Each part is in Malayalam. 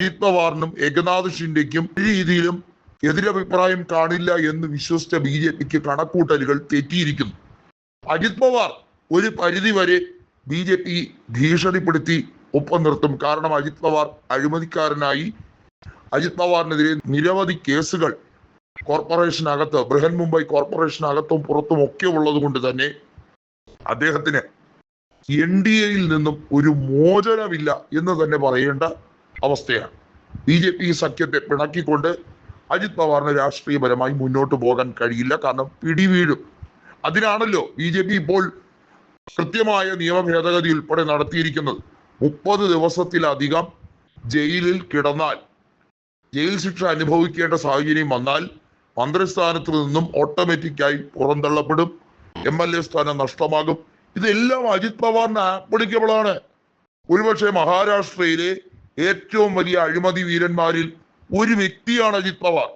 അജിത് പവാറിനും ഏകനാഥ് ഷിൻഡെക്കും ഒരു രീതിയിലും എതിരഭിപ്രായം കാണില്ല എന്ന് വിശ്വസിച്ച ബി ജെ പിക്ക് കണക്കൂട്ടലുകൾ തെറ്റിയിരിക്കുന്നു. അജിത് പവാർ ഒരു പരിധി വരെ ബി ജെ പി ഭീഷണിപ്പെടുത്തി ഒപ്പം നിർത്തും. കാരണം അജിത് പവാർ അഴിമതിക്കാരനായി. അജിത് പവാറിനെതിരെ നിരവധി കേസുകൾ കോർപ്പറേഷനകത്ത് ബൃഹൻ മുംബൈ കോർപ്പറേഷനകത്തും പുറത്തും ഒക്കെ ഉള്ളത് കൊണ്ട് തന്നെ അദ്ദേഹത്തിന് എൻ ഡി എയിൽ നിന്നും ഒരു മോചനമില്ല എന്ന് തന്നെ പറയേണ്ട അവസ്ഥയാണ്. ബി ജെ പി സഖ്യത്തെ പിണക്കിക്കൊണ്ട് അജിത് പവാറിന് രാഷ്ട്രീയപരമായി മുന്നോട്ട് പോകാൻ കഴിയില്ല. കാരണം പിടിവീഴും അതിനാണല്ലോ ബി ജെ പി ഇപ്പോൾ കൃത്യമായ നിയമ ഭേദഗതി ഉൾപ്പെടെ നടത്തിയിരിക്കുന്നത്. മുപ്പത് ദിവസത്തിലധികം ജയിലിൽ കിടന്നാൽ ജയിൽ ശിക്ഷ അനുഭവിക്കേണ്ട സാഹചര്യം വന്നാൽ മന്ത്രിസ്ഥാനത്ത് നിന്നും ഓട്ടോമാറ്റിക്കായി പുറന്തള്ളപ്പെടും. എം എൽ എ സ്ഥാനം നഷ്ടമാകും. ഇതെല്ലാം അജിത് പവാറിന് ആപ്ലിക്കബിൾ ആണ് ഒരുപക്ഷെ മഹാരാഷ്ട്രയിലെ ഏറ്റവും വലിയ അഴിമതി വീരന്മാരിൽ ഒരു വ്യക്തിയാണ് അജിത് പവാർ.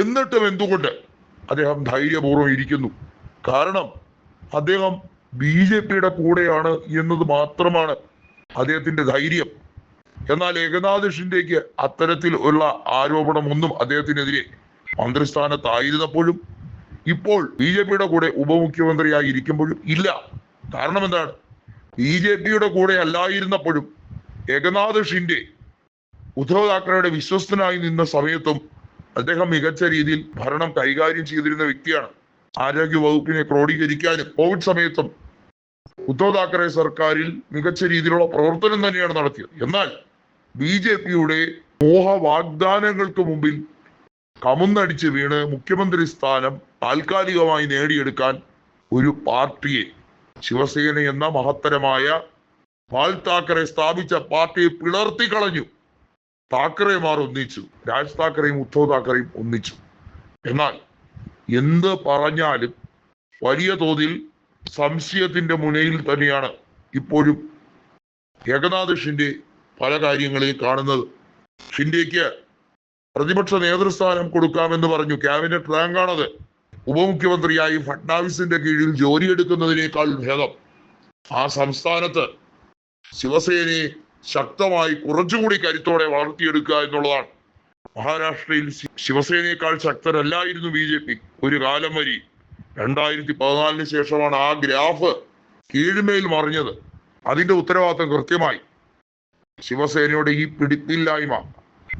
എന്നിട്ടും എന്തുകൊണ്ട് അദ്ദേഹം ധൈര്യപൂർവം ഇരിക്കുന്നു? കാരണം അദ്ദേഹം ബി ജെ പിയുടെ കൂടെയാണ് എന്നത് മാത്രമാണ് അദ്ദേഹത്തിന്റെ ധൈര്യം. എന്നാൽ ഏകനാഥ് ഷിൻഡേക്ക് അത്തരത്തിൽ ഉള്ള ആരോപണമൊന്നും അദ്ദേഹത്തിനെതിരെ മന്ത്രിസ്ഥാനത്തായിരുന്നപ്പോഴും ഇപ്പോൾ ബി ജെ പിയുടെ കൂടെ ഉപമുഖ്യമന്ത്രിയായി ഇരിക്കുമ്പോഴും ഇല്ല. കാരണം എന്താണ്? ബി ജെ പിയുടെ കൂടെ അല്ലായിരുന്നപ്പോഴും ഏകനാഥ് ഷിൻഡെ ഉദ്ധവ് വിശ്വസ്തനായി നിന്ന സമയത്തും അദ്ദേഹം മികച്ച രീതിയിൽ ഭരണം കൈകാര്യം ചെയ്തിരുന്ന വ്യക്തിയാണ്. ആരോഗ്യ വകുപ്പിനെ ക്രോഡീകരിക്കാനും കോവിഡ് സമയത്തും ഉദ്ധവ് താക്കറെ സർക്കാരിൽ മികച്ച രീതിയിലുള്ള പ്രവർത്തനം തന്നെയാണ് നടത്തിയത്. എന്നാൽ ബി ജെ പിയുടെ മോഹ വാഗ്ദാനങ്ങൾക്ക് മുമ്പിൽ കമുന്നടിച്ച് വീണ് മുഖ്യമന്ത്രി സ്ഥാനം താൽക്കാലികമായി നേടിയെടുക്കാൻ ഒരു പാർട്ടിയെ ശിവസേന എന്ന മഹത്തരമായ പാൽ താക്കറെ സ്ഥാപിച്ച പാർട്ടിയെ പിളർത്തി കളഞ്ഞു താക്കറെമാർ ഒന്നിച്ചു. രാജ് താക്കറെയും ഉദ്ധവ് താക്കറെയും ഒന്നിച്ചു. എന്നാൽ എന്ത് പറഞ്ഞാലും വലിയ തോതിൽ സംശയത്തിന്റെ മുനയിൽ തന്നെയാണ് ഇപ്പോഴും ഏകനാഥ് ഷിൻഡെ പല കാര്യങ്ങളെയും കാണുന്നത്. ഷിൻഡേക്ക് പ്രതിപക്ഷ നേതൃസ്ഥാനം കൊടുക്കാമെന്ന് പറഞ്ഞു. ക്യാബിനറ്റ് റാങ്കാണത്. ഉപമുഖ്യമന്ത്രിയായി ഫട്നാവിസിന്റെ കീഴിൽ ജോലിയെടുക്കുന്നതിനേക്കാൾ ഭേദം. ആ സംസ്ഥാനത്ത് ശിവസേനയെ ശക്തമായി കുറച്ചുകൂടി കരുത്തോടെ വളർത്തിയെടുക്കുക എന്നുള്ളതാണ്. മഹാരാഷ്ട്രയിൽ ശിവസേനയെക്കാൾ ശക്തരല്ലായിരുന്നു ബി ജെ പി. ഒരു കാലം വരി. രണ്ടായിരത്തി പതിനാലിന് ശേഷമാണ് ആ ഗ്രാഫ് കീഴ്മേൽ മറിഞ്ഞത്. അതിന്റെ ഉത്തരവാദിത്തം കൃത്യമായി. ശിവസേനയുടെ ഈ പിടിപ്പില്ലായ്മ.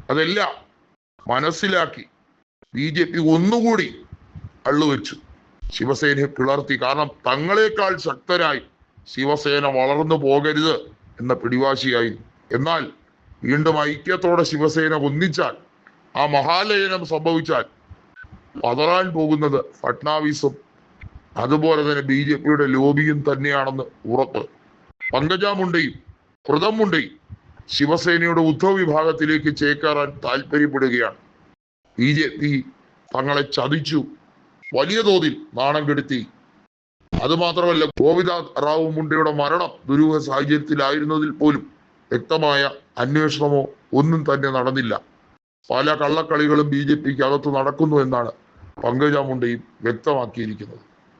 അതെല്ലാം മനസ്സിലാക്കി ബി ജെ പി ഒന്നുകൂടി അള്ളുവെച്ചു. ശിവസേനയെ പിളർത്തി. കാരണം തങ്ങളെക്കാൾ ശക്തരായി ശിവസേന വളർന്നു പോകരുത്. എന്ന പിടിവാശിയായി. എന്നാൽ വീണ്ടും ഐക്യത്തോടെ ശിവസേന ഒന്നിച്ചാൽ ആ മഹാലയനം സംഭവിച്ചാൽ പതറാൻ പോകുന്നത് ഫട്നാവിസും അതുപോലെ തന്നെ ബി ജെ പിയുടെ ലോബിയും തന്നെയാണെന്ന് ഉറപ്പ്. പങ്കജ മുണ്ടയും കൃതം മുണ്ടയും ശിവസേനയുടെ ഉദ്ധവ് വിഭാഗത്തിലേക്ക് ചേക്കേറാൻ താല്പര്യപ്പെടുകയാണ്. ബി ജെ പി തങ്ങളെ ചതിച്ചു വലിയ തോതിൽ നാണം കെടുത്തി അതുമാത്രമല്ല ഗോപിനാഥ് റാവു മുണ്ടയുടെ മരണം ദുരൂഹ സാഹചര്യത്തിലായിരുന്നതിൽ പോലും വ്യക്തമായ അന്വേഷണമോ ഒന്നും തന്നെ നടന്നില്ല. പല കള്ളക്കളികളും ബി ജെ പിക്ക് അകത്ത് നടക്കുന്നു എന്നാണ് പങ്കജ മുണ്ടയും വ്യക്തമാക്കിയിരിക്കുന്നത്.